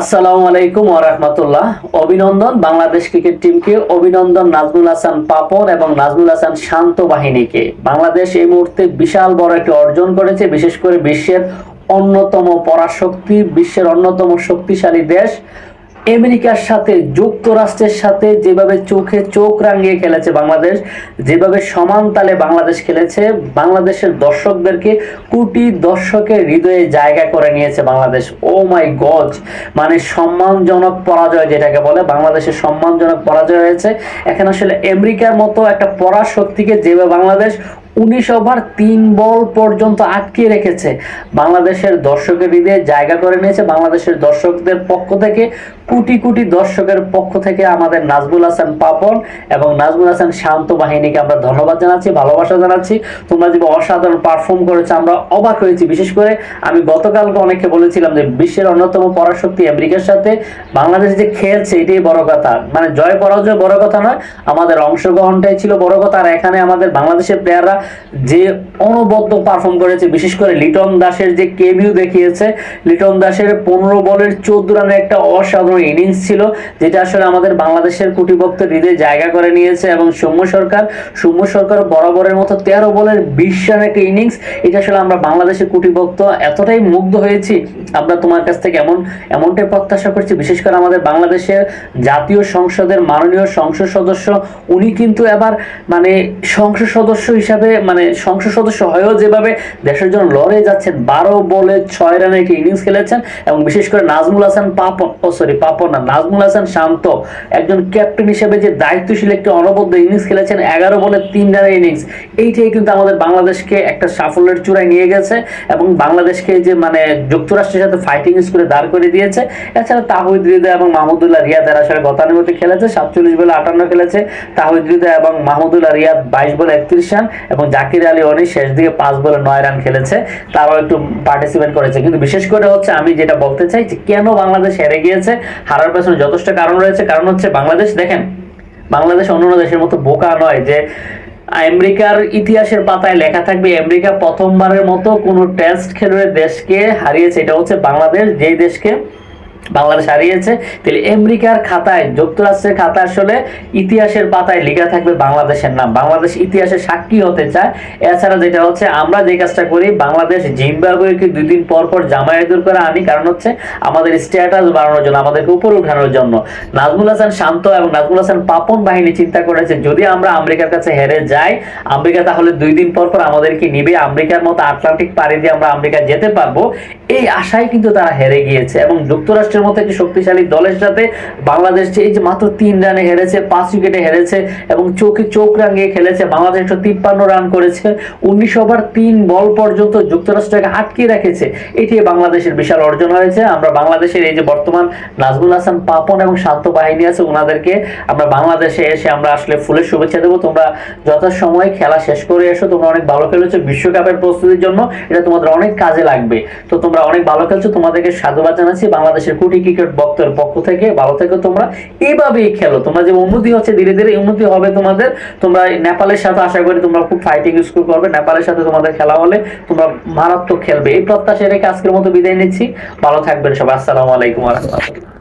আসসালামু আলাইকুম ওরহমতুল্লাহ অভিনন্দন বাংলাদেশ ক্রিকেট টিমকে। অভিনন্দন নাজমুল হাসান পাপন এবং নাজমুল হাসান শান্ত বাহিনীকে। বাংলাদেশ এই মুহূর্তে বিশাল বড় একটি অর্জন করেছে, বিশেষ করে বিশ্বের অন্যতম পরাশক্তি, বিশ্বের অন্যতম শক্তিশালী দেশ। আমেরিকার সাথে, যুক্তরাষ্ট্রের সাথে যেভাবে চোখে চোখ রাঙিয়ে খেলেছে বাংলাদেশ, যেভাবে সমান তালে বাংলাদেশ খেলেছে, বাংলাদেশের দর্শকদেরকে কোটি দর্শকের হৃদয়ে জায়গা করে নিয়েছে বাংলাদেশ। ও মাই গজ মানে সম্মানজনক পরাজয় যেটাকে বলে, বাংলাদেশের সম্মানজনক পরাজয় হয়েছে। এখানে আসলে আমেরিকার মতো একটা পরাশক্তিকে যেভাবে বাংলাদেশ উনিশ ওভার তিন বল পর্যন্ত আটকিয়ে রেখেছে। বাংলাদেশের দর্শকের হৃদয়ে জায়গা করে নিয়েছে বাংলাদেশের দর্শকদের পক্ষ থেকে, কোটি কোটি দর্শকের পক্ষ থেকে আমাদের নাজবুল হাসান পাপন এবং নাজমুল হাসান শান্ত বাহিনীকে আমরা ধন্যবাদ জানাচ্ছি, ভালোবাসা জানাচ্ছি। তোমরা যে অসাধারণ পারফর্ম করেছ, আমরা অবাক হয়েছি। বিশেষ করে আমি গতকালকে অনেককে বলেছিলাম যে বিশ্বের অন্যতম পরাশক্তি আমেরিকার সাথে বাংলাদেশ যে খেলছে, এটাই বড় কথা। মানে জয় পরাজয় বড় কথা নয়, আমাদের অংশগ্রহণটাই ছিল বড় কথা। আর এখানে আমাদের বাংলাদেশের প্লেয়াররা যে অনবদ্য পারফর্ম করেছে, বিশেষ করে লিটন দাসের যে কেভিউ দেখিয়েছে, লিটন দাসের পনেরো বলের চোদ্দ রানের একটা অসাধারণ ইনিংস ছিল, যেটা আসলে আমাদের বাংলাদেশের কুটিভক্তের হৃদয়ে জায়গা করে নিয়েছে এবং সৌম্য সরকার সৌম্য সরকার বরাবরের মতো তেরো বলের বিশ রানের একটা ইনিংস এটা আসলে আমরা বাংলাদেশের কুটিভক্ত এতটাই মুগ্ধ হয়েছি। আমরা তোমার কাছ থেকে এমন, এমনটাই প্রত্যাশা করছি, বিশেষ করে আমাদের বাংলাদেশের জাতীয় সংসদের মাননীয় সংসদ সদস্য, উনি কিন্তু এবার মানে সংসদ সদস্য হিসাবে মানে সংসদ সদস্য হয়েও যেভাবে দেশের জন্য লড়ে যাচ্ছেন, বারো বলে ছয় রানের একটি ইনিংস খেলেছেন এবং বিশেষ করে নাজমুল হাসান পাপন ও সরি পাপন না, নাজমুল হাসান শান্ত, একজন ক্যাপ্টেন হিসেবে যে দায়িত্বশীল একটি অনবদ্য ইনিংস খেলেছেন, এগারো বলে তিন রানের ইনিংস এইটাই কিন্তু আমাদের বাংলাদেশকে একটা সাফল্যের চূড়ায় নিয়ে গেছে এবং বাংলাদেশকে যে মানে যুক্তরাষ্ট্রের সাথে ফাইটিং স্কুলে দাঁড় করে দিয়েছে। এছাড়া তাহিদ হৃদয় এবং মাহমুদুল্লাহ রিয়াদ এরা আসলে গতানুগতিক খেলেছে, সাতচল্লিশ বলে আটান্ন খেলেছে। তাহিদ হৃদয় এবং মাহমুদুল্লাহ রিয়াদ বাইশ বলে একত্রিশ রান এবং জাকির আলী অনি শেষ দিকে পাঁচ বলে নয় রান খেলেছে। তারাও একটু পার্টিসিপেট করেছে। কিন্তু বিশেষ করে হচ্ছে আমি যেটা বলতে চাই যে কেন বাংলাদেশ হেরে গিয়েছে, হারার পেছনে যথেষ্ট কারণ রয়েছে। কারণ হচ্ছে বাংলাদেশ, দেখেন, বাংলাদেশ অন্যান্য দেশের মতো বোকা নয় যে আমেরিকার ইতিহাসের পাতায় লেখা থাকবে, আমেরিকা প্রথমবারের মতো কোনো টেস্ট খেলুড়ে দেশকে হারিয়েছে। এটা হচ্ছে বাংলাদেশ, যেই দেশকে বাংলাদেশ হারিয়েছে। তাহলে আমেরিকার খাতায়, যুক্তরাষ্ট্রের খাতায় আসলে ইতিহাসের পাতায় লেখা থাকবে বাংলাদেশের নাম। বাংলাদেশ ইতিহাসে সাক্ষী হতে চায়। এছাড়া যেটা হচ্ছে, আমরা যে কাজটা করি, বাংলাদেশ, জিম্বাবুয়েকে দুই দিন পর পর জামায়াত দূর করে আনি। কারণ হচ্ছে, আমাদের স্ট্যাটাস বাড়ানোর জন্য, আমাদেরকে উপরে উঠানোর জন্য। নাজমুল হাসান শান্ত এবং নাজমুল হাসান পাপন বাহিনী চিন্তা করেছে, যদি আমরা আমেরিকার কাছে হেরে যাই, আমেরিকা তাহলে দুই দিন পর পর আমাদেরকে নিবে। আমেরিকার মতো আটলান্টিক পাড়ি দিয়ে আমরা আমেরিকা যেতে পারব। এই আশায় কিন্তু তারা হেরে গিয়েছে এবং যুক্তরাষ্ট্রের মতো একটি শক্তিশালী দলের সাথে বাংলাদেশ এই যে মাত্র তিন রানে হেরেছে, পাঁচ উইকেটে হেরেছে এবং চোখে চোখ রাঙিয়ে খেলেছে, বাংলাদেশ একশো তিপ্পান্ন রান করেছে, উনিশ ওভার তিন বল পর্যন্ত যুক্তরাষ্ট্রকে আটকে রেখেছে। এটি বাংলাদেশের বিশাল অর্জন হয়েছে। আমরা বাংলাদেশের এই যে বর্তমান নাজমুল হাসান পাপন এবং শান্ত বাহিনী আছে ওনাদেরকে আমরা বাংলাদেশে এসে আমরা আসলে ফুলের শুভেচ্ছা দেবো। তোমরা যথাসময়ে খেলা শেষ করে এসো। তোমরা অনেক ভালো খেলেছো বিশ্বকাপের প্রস্তুতির জন্য। এটা তোমাদের অনেক কাজে লাগবে। তো তোমরা অনেক ভালো খেলছো, তোমাদেরকে সাধুবাদ জানাচ্ছি। বাংলাদেশের কোটি ক্রিকেট ভক্তের পক্ষ থেকে ভালো থেকো তোমরা। এইভাবেই খেলো। তোমরা যে উন্নতি হচ্ছে, ধীরে ধীরে উন্নতি হবে তোমাদের। তোমরা নেপালের সাথে আশা করি তোমরা খুব ফাইটিং স্কোর করবে। নেপালের সাথে তোমাদের খেলা হলে তোমরা মারাত্মক খেলবে। এই প্রত্যাশা রেখে আজকের মতো বিদায় নিচ্ছি। ভালো থাকবেন সবাই। আসসালামু আলাইকুম রহমতুল্লাহ।